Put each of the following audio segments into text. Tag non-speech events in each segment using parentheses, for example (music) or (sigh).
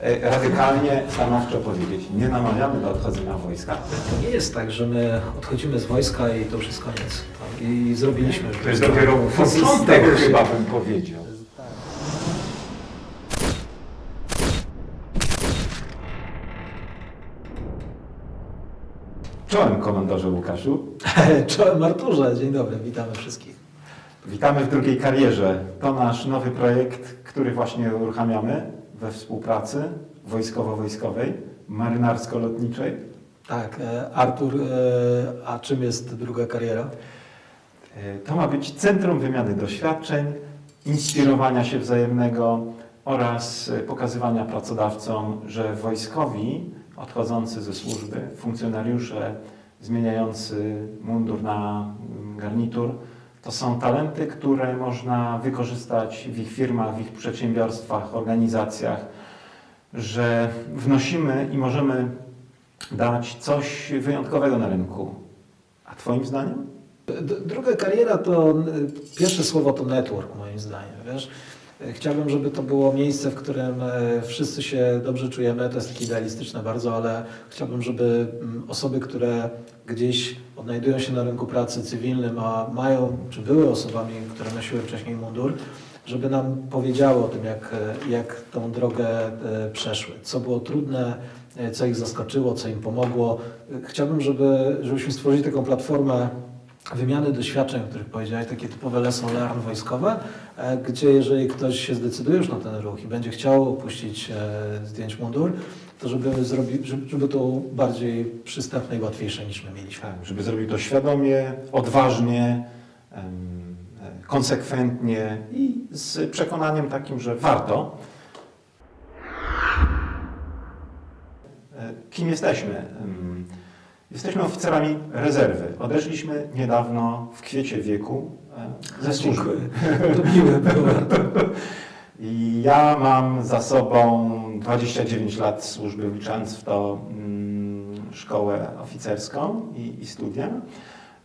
e, radykalnie, stanowczo powiedzieć. Nie namawiamy do odchodzenia wojska. To nie jest tak, że my odchodzimy z wojska i to już jest koniec. Tak? I zrobiliśmy. To jest dopiero początek chyba bym powiedział. Czołem komandorze Łukaszu. (laughs) Czołem Arturze, dzień dobry, witamy wszystkich. Witamy w drugiej karierze. To nasz nowy projekt, który właśnie uruchamiamy we współpracy wojskowo-wojskowej, marynarsko-lotniczej. Tak, e, Artur, e, a czym jest druga kariera? E, To ma być centrum wymiany doświadczeń, inspirowania się wzajemnego oraz pokazywania pracodawcom, że wojskowi odchodzący ze służby, funkcjonariusze zmieniający mundur na mm, garnitur, to są talenty, które można wykorzystać w ich firmach, w ich przedsiębiorstwach, organizacjach, że wnosimy i możemy dać coś wyjątkowego na rynku. A Twoim zdaniem? Druga kariera to, pierwsze słowo to network moim zdaniem, wiesz. E, Chciałbym, żeby to było miejsce, w którym e, wszyscy się dobrze czujemy. To jest takie idealistyczne bardzo, ale chciałbym, żeby mm, osoby, które gdzieś odnajdują się na rynku pracy cywilnym, a mają, czy były osobami, które nosiły wcześniej mundur, żeby nam powiedziały o tym, jak, e, jak tą drogę przeszły, co było trudne, co ich zaskoczyło, co im pomogło. Chciałbym, żeby, żebyśmy stworzyli taką platformę wymiany doświadczeń, o których powiedziałeś, takie typowe lesson learn wojskowe, e, gdzie jeżeli ktoś się zdecyduje już na ten ruch i będzie chciał opuścić, e, zdjąć mundur, to żeby, zrobi, żeby, to bardziej przystępne i łatwiejsze niż my mieliśmy. Tak, żeby zrobił to świadomie, odważnie, e, konsekwentnie i z przekonaniem takim, że warto. Kim jesteśmy? Jesteśmy oficerami rezerwy. Odeszliśmy niedawno w kwiecie wieku e, ze służby. To miłe było. (laughs) I ja mam za sobą 29 lat służby, wliczając w to mm, szkołę oficerską i, i studia.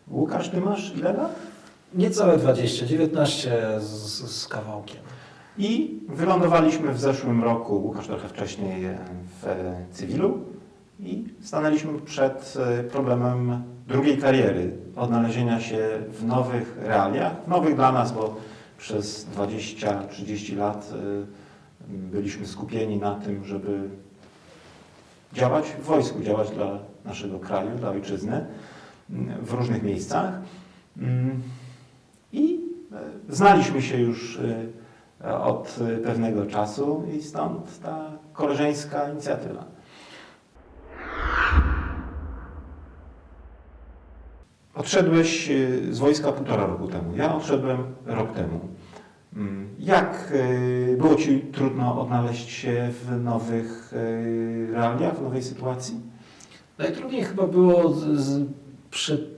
Łukasz, ty masz ile lat? Niecałe 20, 19 z, z kawałkiem. I wylądowaliśmy w zeszłym roku, Łukasz trochę wcześniej, e, w e, cywilu i stanęliśmy przed e, problemem drugiej kariery, odnalezienia się w nowych realiach, nowych dla nas, bo przez 20-30 lat e, byliśmy skupieni na tym, żeby działać w wojsku, działać dla naszego kraju, dla ojczyzny w różnych miejscach. Mm, I e, znaliśmy się już e, od pewnego czasu i stąd ta koleżeńska inicjatywa. Odszedłeś e, z wojska półtora roku temu. Ja odszedłem rok temu. Mm, Jak e, było Ci trudno odnaleźć się w nowych e, realiach, w nowej sytuacji? Najtrudniej chyba było z, z, przy,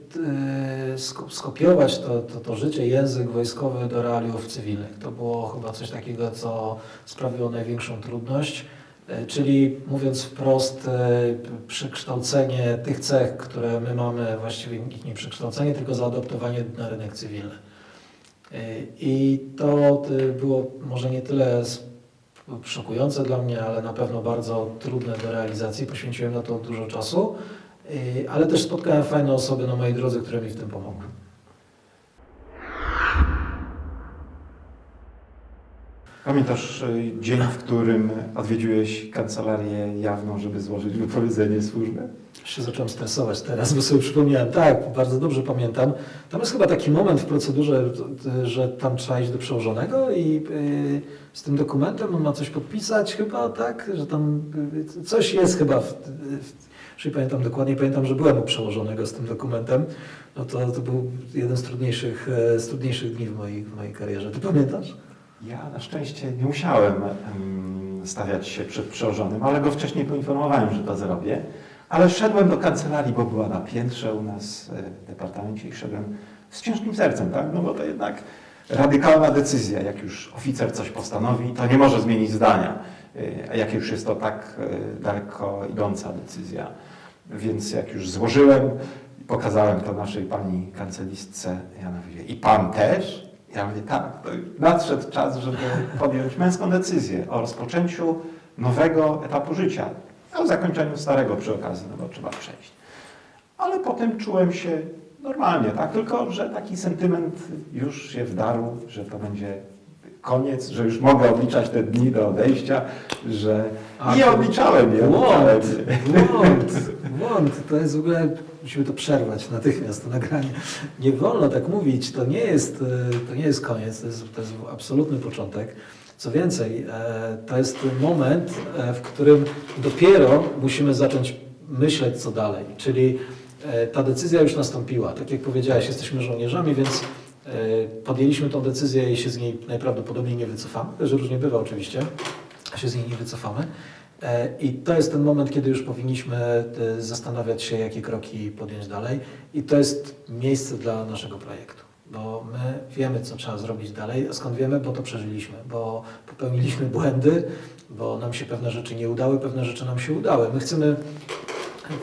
e, sko- skopiować to, to, to życie, język wojskowy do realiów cywilnych. To było chyba coś takiego, co sprawiło największą trudność. E, Czyli mówiąc wprost, e, przekształcenie tych cech, które my mamy, właściwie ich nie przekształcenie, tylko zaadoptowanie na rynek cywilny. E, I to było może nie tyle szokujące dla mnie, ale na pewno bardzo trudne do realizacji. Poświęciłem na to dużo czasu, ale też spotkałem fajne osoby na mojej drodze, które mi w tym pomogły. Pamiętasz e, dzień, w którym odwiedziłeś kancelarię jawną, żeby złożyć wypowiedzenie służby? się zacząłem stresować teraz, bo sobie przypomniałem. Tak, bardzo dobrze pamiętam. Tam jest chyba taki moment w procedurze, że tam trzeba iść do przełożonego i y, z tym dokumentem on ma coś podpisać chyba, tak? Że tam y, coś jest chyba, w, w, nie pamiętam dokładnie, pamiętam, że byłem u przełożonego z tym dokumentem. No to, to był jeden z trudniejszych, e, z trudniejszych dni w mojej, w mojej karierze. Ty pamiętasz? Ja na szczęście nie musiałem em, stawiać się przed przełożonym, ale go wcześniej poinformowałem, że to zrobię. Ale szedłem do kancelarii, bo była na piętrze u nas e, w departamencie i szedłem z ciężkim sercem, tak? No bo to jednak radykalna decyzja. Jak już oficer coś postanowi, to nie może zmienić zdania. E, jak już jest to tak e, daleko idąca decyzja. Więc jak już złożyłem, pokazałem to naszej pani kancelistce, ja i pan też? Ja mówię, tak, to nadszedł czas, żeby podjąć męską decyzję o rozpoczęciu nowego etapu życia. O zakończeniu starego przy okazji, no bo trzeba przejść. Ale potem czułem się normalnie, tak? Tylko, że taki sentyment już się wdarł, że to będzie koniec, że już mogę odliczać te dni do odejścia, że A, nie odliczałem, nie odliczałem. Błąd, błąd, błąd. To jest w ogóle, musimy to przerwać natychmiast, to nagranie. Nie wolno tak mówić, to nie jest, e, to nie jest koniec, to jest, to jest absolutny początek. Co więcej, e, to jest moment, e, w którym dopiero musimy zacząć myśleć, co dalej. Czyli ta decyzja już nastąpiła. Tak jak powiedziałeś, jesteśmy żołnierzami, więc podjęliśmy tą decyzję i się z niej najprawdopodobniej nie wycofamy. Też różnie bywa oczywiście, się z niej nie wycofamy. E, I to jest ten moment, kiedy już powinniśmy e, zastanawiać się, jakie kroki podjąć dalej. I to jest miejsce dla naszego projektu, bo my wiemy, co trzeba zrobić dalej. A skąd wiemy? Bo to przeżyliśmy, bo popełniliśmy błędy, bo nam się pewne rzeczy nie udały, pewne rzeczy nam się udały. My chcemy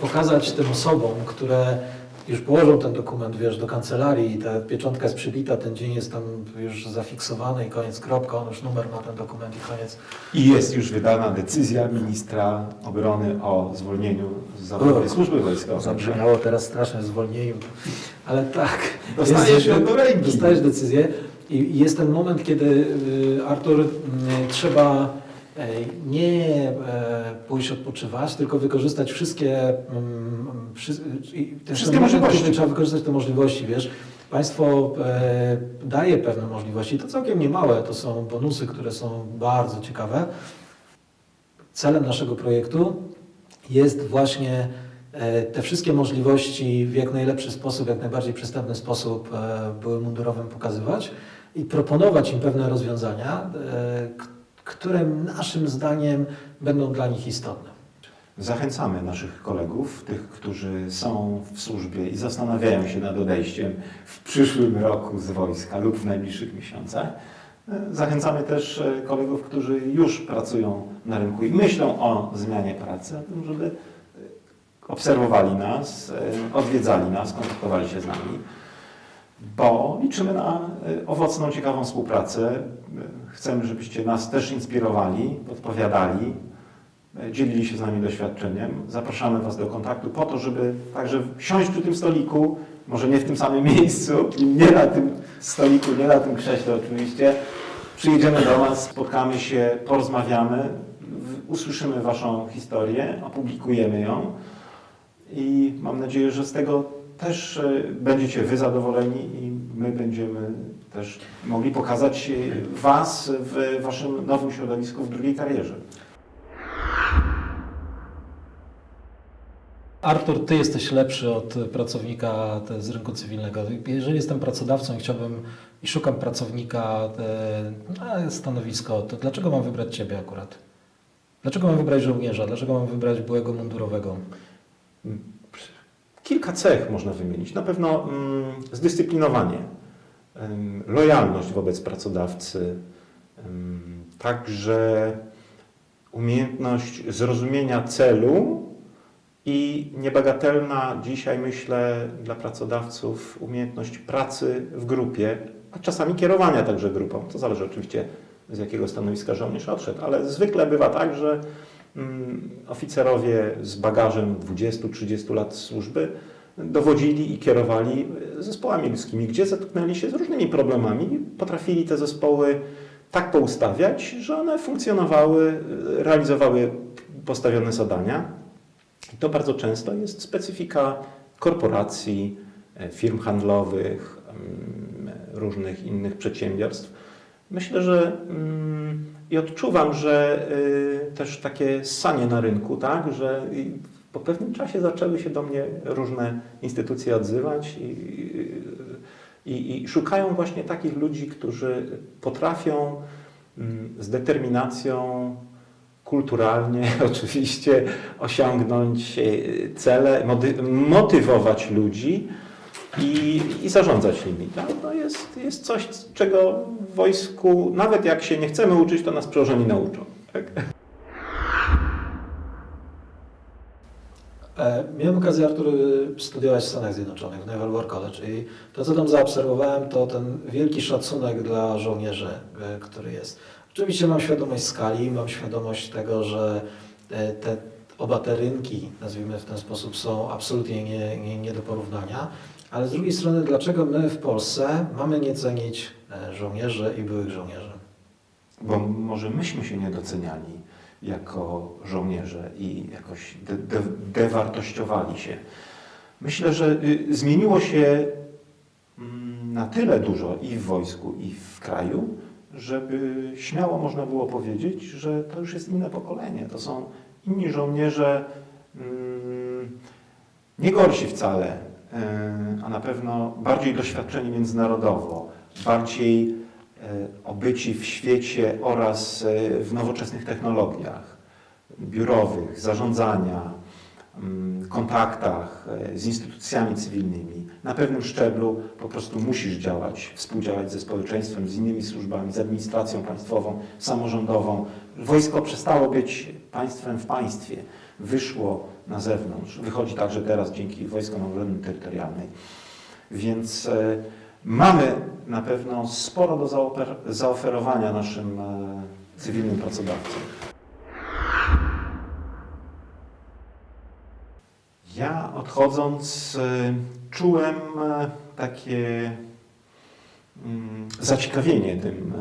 pokazać tym osobom, które już położą ten dokument, wiesz, do kancelarii i ta pieczątka jest przybita, ten dzień jest tam już zafiksowany i koniec, kropka, on już numer ma ten dokument i koniec. I jest już wydana decyzja ministra obrony o zwolnieniu z zawodowej służby wojskowej. Zabrzmiało teraz straszne zwolnieniu, ale tak. Dostajesz ją do ręki. Dostajesz decyzję i jest ten moment, kiedy y, Artur, y, trzeba nie e, pójść odpoczywać, tylko wykorzystać wszystkie, mm, ten Wszystkie możliwości. Trzeba wykorzystać te możliwości, wiesz. Państwo e, daje pewne możliwości, to całkiem niemałe, to są bonusy, które są bardzo ciekawe. Celem naszego projektu jest właśnie e, te wszystkie możliwości w jak najlepszy sposób, jak najbardziej przystępny sposób były mundurowym pokazywać i proponować im pewne rozwiązania, które naszym zdaniem będą dla nich istotne. Zachęcamy naszych kolegów, tych, którzy są w służbie i zastanawiają się nad odejściem w przyszłym roku z wojska lub w najbliższych miesiącach. Zachęcamy też e, kolegów, którzy już pracują na rynku i myślą o zmianie pracy, o tym, żeby e, obserwowali nas, e, odwiedzali nas, kontaktowali się z nami, bo liczymy na e, owocną, ciekawą współpracę. E, Chcemy, żebyście nas też inspirowali, podpowiadali, e, dzielili się z nami doświadczeniem. Zapraszamy Was do kontaktu po to, żeby także siąść przy tym stoliku, może nie w tym samym (laughs) miejscu, nie na tym stoliku, nie na tym krześle oczywiście. Przyjedziemy do Was, spotkamy się, porozmawiamy, usłyszymy Waszą historię, opublikujemy ją i mam nadzieję, że z tego też e, będziecie Wy zadowoleni i my będziemy też mogli pokazać e, Was w Waszym nowym środowisku w drugiej karierze. Artur, ty jesteś lepszy od pracownika te, z rynku cywilnego. Jeżeli jestem pracodawcą i chciałbym i szukam pracownika na stanowisko, to dlaczego mam wybrać ciebie akurat? Dlaczego mam wybrać żołnierza? Dlaczego mam wybrać byłego mundurowego? Kilka cech można wymienić. Na pewno mm, zdyscyplinowanie, lojalność wobec pracodawcy, także umiejętność zrozumienia celu i niebagatelna dzisiaj, myślę, dla pracodawców umiejętność pracy w grupie, a czasami kierowania także grupą. To zależy oczywiście z jakiego stanowiska żołnierz odszedł, ale zwykle bywa tak, że oficerowie z bagażem 20-30 lat służby dowodzili i kierowali zespołami ludzkimi, gdzie zetknęli się z różnymi problemami, potrafili te zespoły tak poustawiać, że one funkcjonowały, realizowały postawione zadania. I to bardzo często jest specyfika korporacji, e, firm handlowych, mm, różnych innych przedsiębiorstw. Myślę, że mm, i odczuwam, że y, też takie sanie na rynku, tak, że po pewnym czasie zaczęły się do mnie różne instytucje odzywać i, i, i szukają właśnie takich ludzi, którzy potrafią mm, z determinacją kulturalnie (laughs) oczywiście osiągnąć e, cele, motywować ludzi i, i zarządzać nimi. To jest, jest coś, czego w wojsku, nawet jak się nie chcemy uczyć, to nas przełożeni nauczą. Tak? E, Miałem okazję, Artur, studiować w Stanach Zjednoczonych, w Naval War College i to, co tam zaobserwowałem, to ten wielki szacunek dla żołnierzy, y, który jest. Oczywiście mam świadomość skali, mam świadomość tego, że te, te oba te rynki, nazwijmy w ten sposób, są absolutnie nie, nie, nie do porównania. Ale z drugiej strony, dlaczego my w Polsce mamy nie cenić e, żołnierzy i byłych żołnierzy? Bo może myśmy się nie doceniali jako żołnierze i jakoś de, de, dewartościowali się. Myślę, że y, zmieniło się mm, na tyle dużo i w wojsku, i w kraju, żeby śmiało można było powiedzieć, że to już jest inne pokolenie. To są inni żołnierze, mm, nie gorsi wcale, a na pewno bardziej doświadczeni międzynarodowo, bardziej y, obyci w świecie oraz y, w nowoczesnych technologiach biurowych, zarządzania, mm, kontaktach z instytucjami cywilnymi. Na pewnym szczeblu po prostu musisz działać, współdziałać ze społeczeństwem, z innymi służbami, z administracją państwową, samorządową. Wojsko przestało być państwem w państwie, wyszło na zewnątrz. Wychodzi także teraz dzięki Wojskom Obrony Terytorialnej. Więc e, mamy na pewno sporo do zaoferowania naszym e, cywilnym pracodawcom. Ja odchodząc e, czułem takie mm, zaciekawienie tym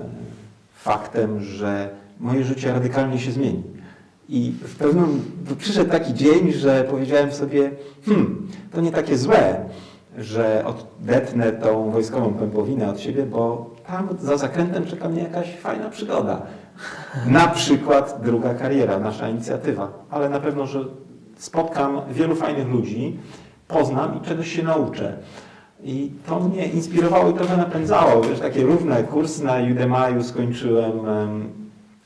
faktem, że moje życie radykalnie się zmieni. I w pewnym przyszedł taki dzień, że powiedziałem sobie, hmm, to nie takie złe, że odetnę tą wojskową pępowinę od siebie, bo tam za zakrętem czeka mnie jakaś fajna przygoda. Na przykład druga kariera, nasza inicjatywa, ale na pewno, że spotkam wielu fajnych ludzi, poznam i czegoś się nauczę. I to mnie inspirowało i trochę napędzało. Wiesz, takie równe kursy na Udemy'u skończyłem, em,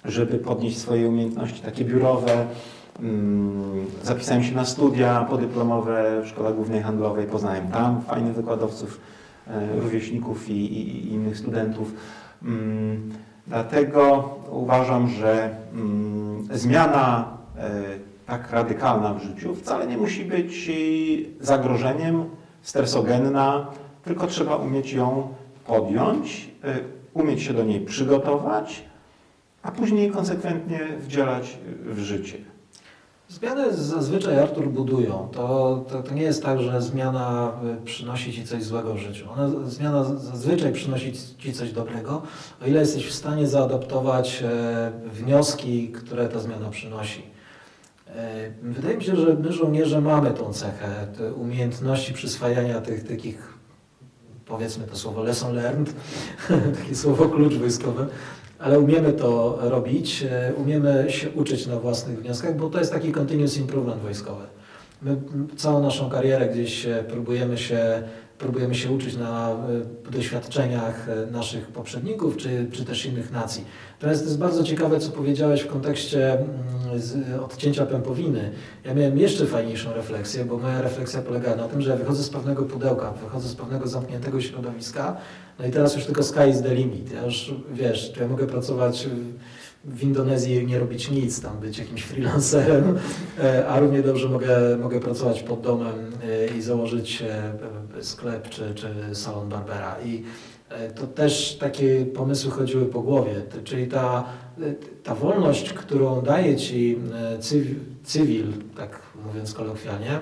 żeby podnieść swoje umiejętności takie biurowe. Mm, Zapisałem się na studia podyplomowe w Szkole Głównej Handlowej, poznałem tam fajnych wykładowców, e, rówieśników i, i, i innych studentów. Mm, Dlatego uważam, że mm, zmiana e, tak radykalna w życiu wcale nie musi być zagrożeniem, stresogenna, tylko trzeba umieć ją podjąć, e, umieć się do niej przygotować, a później konsekwentnie wdzielać w życie. Zmiany zazwyczaj Artur budują. To, to, to nie jest tak, że zmiana y, przynosi ci coś złego w życiu. Ona, zmiana zazwyczaj przynosi ci coś dobrego, o ile jesteś w stanie zaadoptować e, wnioski, które ta zmiana przynosi. E, Wydaje mi się, że my żołnierze mamy tą cechę, te umiejętności przyswajania tych takich, powiedzmy to słowo lesson learned, (laughs) takie słowo klucz wojskowe, ale umiemy to robić, e, umiemy się uczyć na własnych wnioskach, bo to jest taki continuous improvement wojskowy. My całą naszą karierę gdzieś e, próbujemy się, próbujemy się uczyć na e, doświadczeniach e, naszych poprzedników, czy, czy też innych nacji. To jest bardzo ciekawe, co powiedziałeś w kontekście mm, odcięcia pępowiny. Ja miałem jeszcze fajniejszą refleksję, bo moja refleksja polega na tym, że ja wychodzę z pewnego pudełka, wychodzę z pewnego zamkniętego środowiska, no i teraz już tylko sky is the limit. Ja już, wiesz, ja mogę pracować w Indonezji i nie robić nic, tam być jakimś freelancerem, e, a równie dobrze mogę, mogę pracować pod domem e, i założyć e, sklep czy, czy salon Barbera. I to też takie pomysły chodziły po głowie, czyli ta, ta wolność, którą daje ci e, cywi- cywil, tak mówiąc kolokwialnie,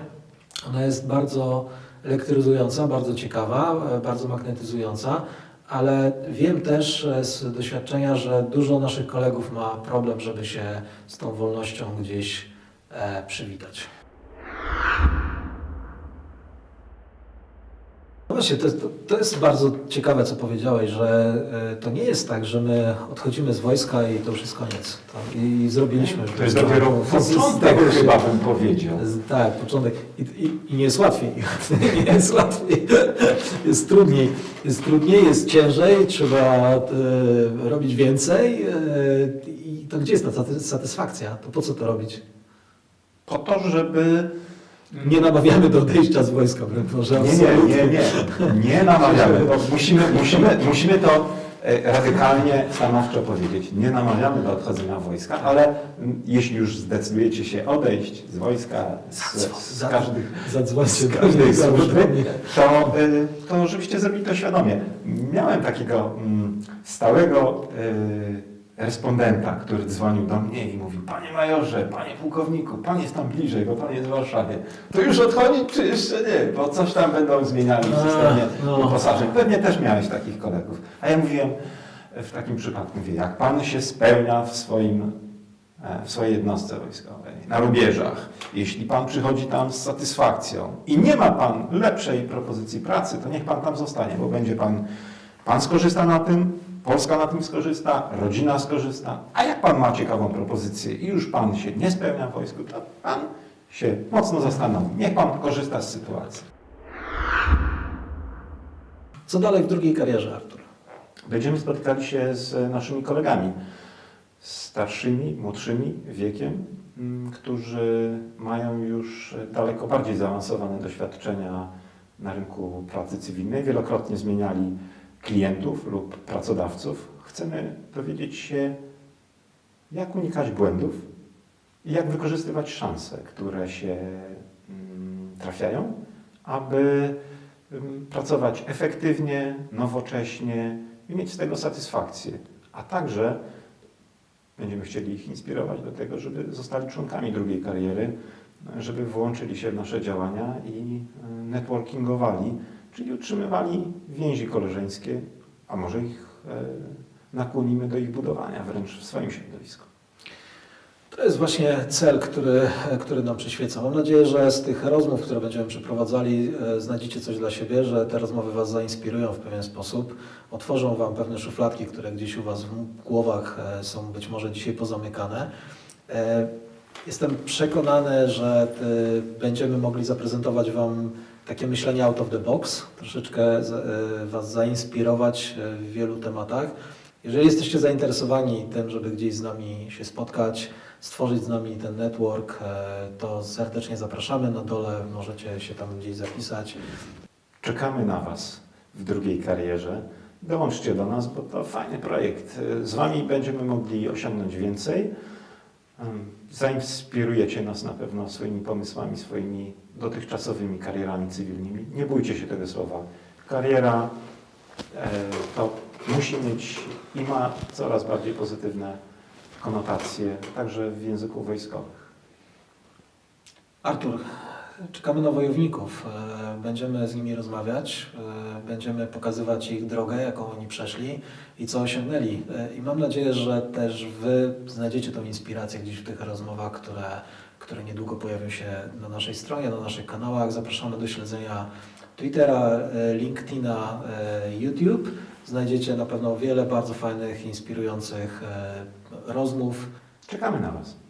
ona jest bardzo elektryzująca, bardzo ciekawa, bardzo magnetyzująca, ale wiem też e, z doświadczenia, że dużo naszych kolegów ma problem, żeby się z tą wolnością gdzieś e, przywitać. No właśnie, to, to, to jest bardzo ciekawe, co powiedziałeś, że e, to nie jest tak, że my odchodzimy z wojska i to już jest koniec. To, I zrobiliśmy. To jest dopiero początek, chyba bym powiedział. Z- Tak, początek. I, i, I nie jest łatwiej. (laughs) nie jest łatwiej. Jest trudniej. Jest trudniej, jest ciężej, trzeba e, robić więcej. E, I to gdzie jest ta saty- satysfakcja? To po co to robić? Po to, żeby Nie namawiamy do odejścia z wojska, może Nie, nie, nie, nie. Nie namawiamy. Bo musimy, musimy, musimy to e, radykalnie, stanowczo powiedzieć. Nie namawiamy do odchodzenia wojska, ale jeśli już zdecydujecie się odejść z wojska, z, z każdych, z każdej służby, to, y, to żebyście zrobili to świadomie. Miałem takiego mm, stałego y, respondenta, który dzwonił do mnie i mówił, panie majorze, panie pułkowniku, pan jest tam bliżej, bo pan jest w Warszawie. To już odchodzić, czy jeszcze nie? Bo coś tam będą zmieniali w systemie no. uposażeń. Pewnie też miałeś takich kolegów. A ja mówiłem w takim przypadku, mówię, jak pan się spełnia w swoim e, w swojej jednostce wojskowej, na rubieżach. Jeśli pan przychodzi tam z satysfakcją i nie ma pan lepszej propozycji pracy, to niech pan tam zostanie, bo będzie pan, pan skorzysta na tym, Polska na tym skorzysta, rodzina skorzysta, a jak pan ma ciekawą propozycję i już pan się nie spełnia w wojsku, to pan się mocno zastanowi. Niech pan korzysta z sytuacji. Co dalej w drugiej karierze, Artur? Będziemy spotykali się z naszymi kolegami, starszymi, młodszymi wiekiem, m, którzy mają już daleko bardziej zaawansowane doświadczenia na rynku pracy cywilnej, wielokrotnie zmieniali klientów lub pracodawców. Chcemy dowiedzieć się, jak unikać błędów i jak wykorzystywać szanse, które się mm, trafiają, aby ym, pracować efektywnie, nowocześnie i mieć z tego satysfakcję. A także będziemy chcieli ich inspirować do tego, żeby zostali członkami drugiej kariery, żeby włączyli się w nasze działania i y, networkingowali, czyli utrzymywali więzi koleżeńskie, a może ich e, nakłonimy do ich budowania wręcz w swoim środowisku. To jest właśnie cel, który, który nam przyświeca. Mam nadzieję, że z tych rozmów, które będziemy przeprowadzali, e, znajdziecie coś dla siebie, że te rozmowy Was zainspirują w pewien sposób, otworzą Wam pewne szufladki, które gdzieś u Was w głowach e, są być może dzisiaj pozamykane. Jestem przekonany, że będziemy mogli zaprezentować Wam takie myślenie out of the box, troszeczkę e, Was zainspirować e, w wielu tematach. Jeżeli jesteście zainteresowani tym, żeby gdzieś z nami się spotkać, stworzyć z nami ten network, e, to serdecznie zapraszamy. Na dole możecie się tam gdzieś zapisać. Czekamy na Was w drugiej karierze. Dołączcie do nas, bo to fajny projekt. Z Wami będziemy mogli osiągnąć więcej. Zainspirujecie nas na pewno swoimi pomysłami, swoimi dotychczasowymi karierami cywilnymi. Nie bójcie się tego słowa. Kariera e, to musi mieć i ma coraz bardziej pozytywne konotacje, także w języku wojskowym. Artur, czekamy na wojowników. E, Będziemy z nimi rozmawiać, e, będziemy pokazywać ich drogę, jaką oni przeszli i co osiągnęli. E, I mam nadzieję, że też Wy znajdziecie tą inspirację gdzieś w tych rozmowach, które, które niedługo pojawią się na naszej stronie, na naszych kanałach. Zapraszamy do śledzenia Twittera, LinkedIna, YouTube. Znajdziecie na pewno wiele bardzo fajnych, inspirujących rozmów. Czekamy na Was.